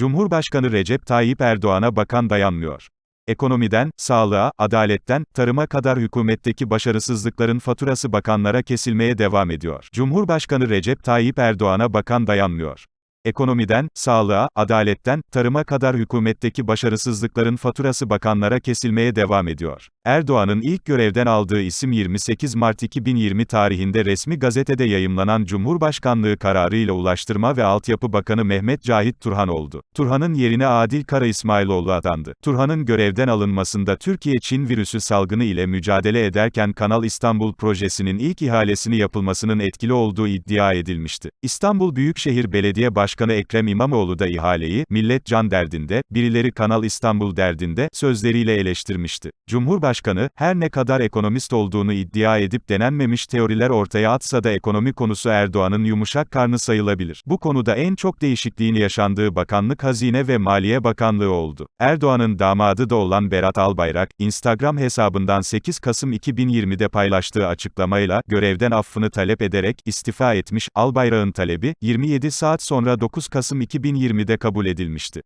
Cumhurbaşkanı Recep Tayyip Erdoğan'a bakan dayanmıyor. Ekonomiden, sağlığa, adaletten, tarıma kadar hükümetteki başarısızlıkların faturası bakanlara kesilmeye devam ediyor. Cumhurbaşkanı Recep Tayyip Erdoğan'a bakan dayanmıyor. Ekonomiden, sağlığa, adaletten, tarıma kadar hükümetteki başarısızlıkların faturası bakanlara kesilmeye devam ediyor. Erdoğan'ın ilk görevden aldığı isim 28 Mart 2020 tarihinde resmi gazetede yayımlanan Cumhurbaşkanlığı kararıyla Ulaştırma ve Altyapı Bakanı Mehmet Cahit Turhan oldu. Turhan'ın yerine Adil Kara İsmailoğlu atandı. Turhan'ın görevden alınmasında Türkiye-Çin virüsü salgını ile mücadele ederken Kanal İstanbul projesinin ilk ihalesini yapılmasının etkili olduğu iddia edilmişti. İstanbul Büyükşehir Belediye Başkanı Ekrem İmamoğlu da ihaleyi, millet can derdinde, birileri Kanal İstanbul derdinde, sözleriyle eleştirmişti. Cumhurbaşkanı, her ne kadar ekonomist olduğunu iddia edip denenmemiş teoriler ortaya atsa da ekonomi konusu Erdoğan'ın yumuşak karnı sayılabilir. Bu konuda en çok değişikliğin yaşandığı bakanlık Hazine ve Maliye Bakanlığı oldu. Erdoğan'ın damadı da olan Berat Albayrak, Instagram hesabından 8 Kasım 2020'de paylaştığı açıklamayla, görevden affını talep ederek, istifa etmiş, Albayrak'ın talebi, 27 saat sonra 9 Kasım 2020'de kabul edilmişti.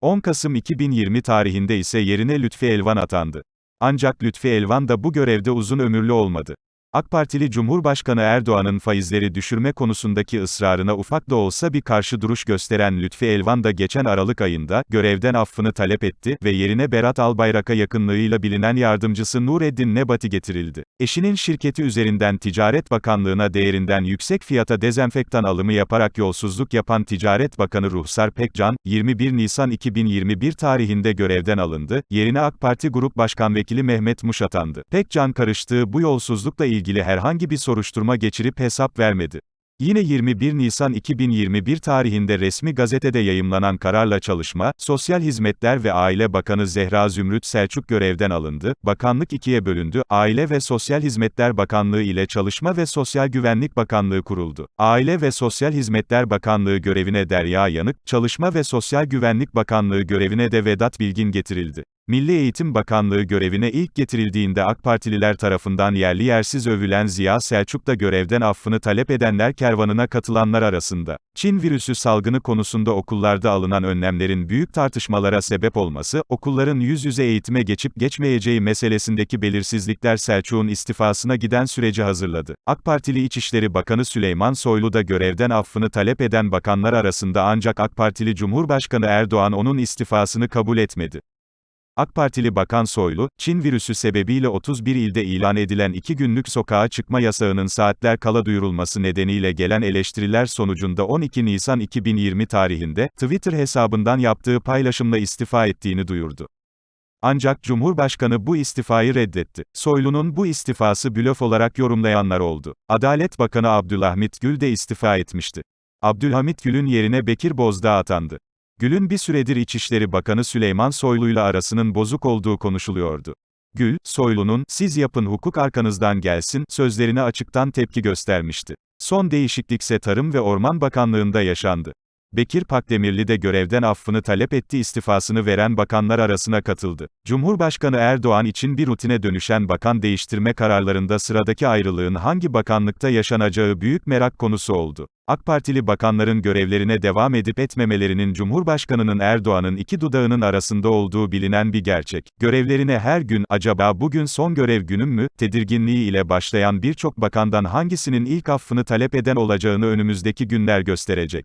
10 Kasım 2020 tarihinde ise yerine Lütfi Elvan atandı. Ancak Lütfi Elvan da bu görevde uzun ömürlü olmadı. AK Partili Cumhurbaşkanı Erdoğan'ın faizleri düşürme konusundaki ısrarına ufak da olsa bir karşı duruş gösteren Lütfi Elvan da geçen Aralık ayında, görevden affını talep etti ve yerine Berat Albayrak'a yakınlığıyla bilinen yardımcısı Nureddin Nebati getirildi. Eşinin şirketi üzerinden Ticaret Bakanlığı'na değerinden yüksek fiyata dezenfektan alımı yaparak yolsuzluk yapan Ticaret Bakanı Ruhsar Pekcan, 21 Nisan 2021 tarihinde görevden alındı, yerine AK Parti Grup Başkan Vekili Mehmet Muş atandı. Pekcan karıştığı bu yolsuzlukla ilgili ilgili herhangi bir soruşturma geçirip hesap vermedi. Yine 21 Nisan 2021 tarihinde resmi gazetede yayımlanan kararla Çalışma, Sosyal Hizmetler ve Aile Bakanı Zehra Zümrüt Selçuk görevden alındı, bakanlık ikiye bölündü, Aile ve Sosyal Hizmetler Bakanlığı ile Çalışma ve Sosyal Güvenlik Bakanlığı kuruldu. Aile ve Sosyal Hizmetler Bakanlığı görevine Derya Yanık, Çalışma ve Sosyal Güvenlik Bakanlığı görevine de Vedat Bilgin getirildi. Milli Eğitim Bakanlığı görevine ilk getirildiğinde AK Partililer tarafından yerli yersiz övülen Ziya Selçuk da görevden affını talep edenler kervanına katılanlar arasında. Çin virüsü salgını konusunda okullarda alınan önlemlerin büyük tartışmalara sebep olması, okulların yüz yüze eğitime geçip geçmeyeceği meselesindeki belirsizlikler Selçuk'un istifasına giden süreci hazırladı. AK Partili İçişleri Bakanı Süleyman Soylu da görevden affını talep eden bakanlar arasında ancak AK Partili Cumhurbaşkanı Erdoğan onun istifasını kabul etmedi. AK Partili Bakan Soylu, Çin virüsü sebebiyle 31 ilde ilan edilen 2 günlük sokağa çıkma yasağının saatler kala duyurulması nedeniyle gelen eleştiriler sonucunda 12 Nisan 2020 tarihinde, Twitter hesabından yaptığı paylaşımla istifa ettiğini duyurdu. Ancak Cumhurbaşkanı bu istifayı reddetti. Soylu'nun bu istifası blöf olarak yorumlayanlar oldu. Adalet Bakanı Abdülhamit Gül de istifa etmişti. Abdülhamit Gül'ün yerine Bekir Bozdağ atandı. Gül'ün bir süredir İçişleri Bakanı Süleyman Soylu'yla arasının bozuk olduğu konuşuluyordu. Gül, Soylu'nun, siz yapın hukuk arkanızdan gelsin, sözlerine açıktan tepki göstermişti. Son değişiklikse Tarım ve Orman Bakanlığı'nda yaşandı. Bekir Pakdemirli de görevden affını talep etti istifasını veren bakanlar arasına katıldı. Cumhurbaşkanı Erdoğan için bir rutine dönüşen bakan değiştirme kararlarında sıradaki ayrılığın hangi bakanlıkta yaşanacağı büyük merak konusu oldu. AK Partili bakanların görevlerine devam edip etmemelerinin Cumhurbaşkanının Erdoğan'ın iki dudağının arasında olduğu bilinen bir gerçek. Görevlerine her gün, acaba bugün son görev günüm mü, tedirginliği ile başlayan birçok bakandan hangisinin ilk affını talep eden olacağını önümüzdeki günler gösterecek.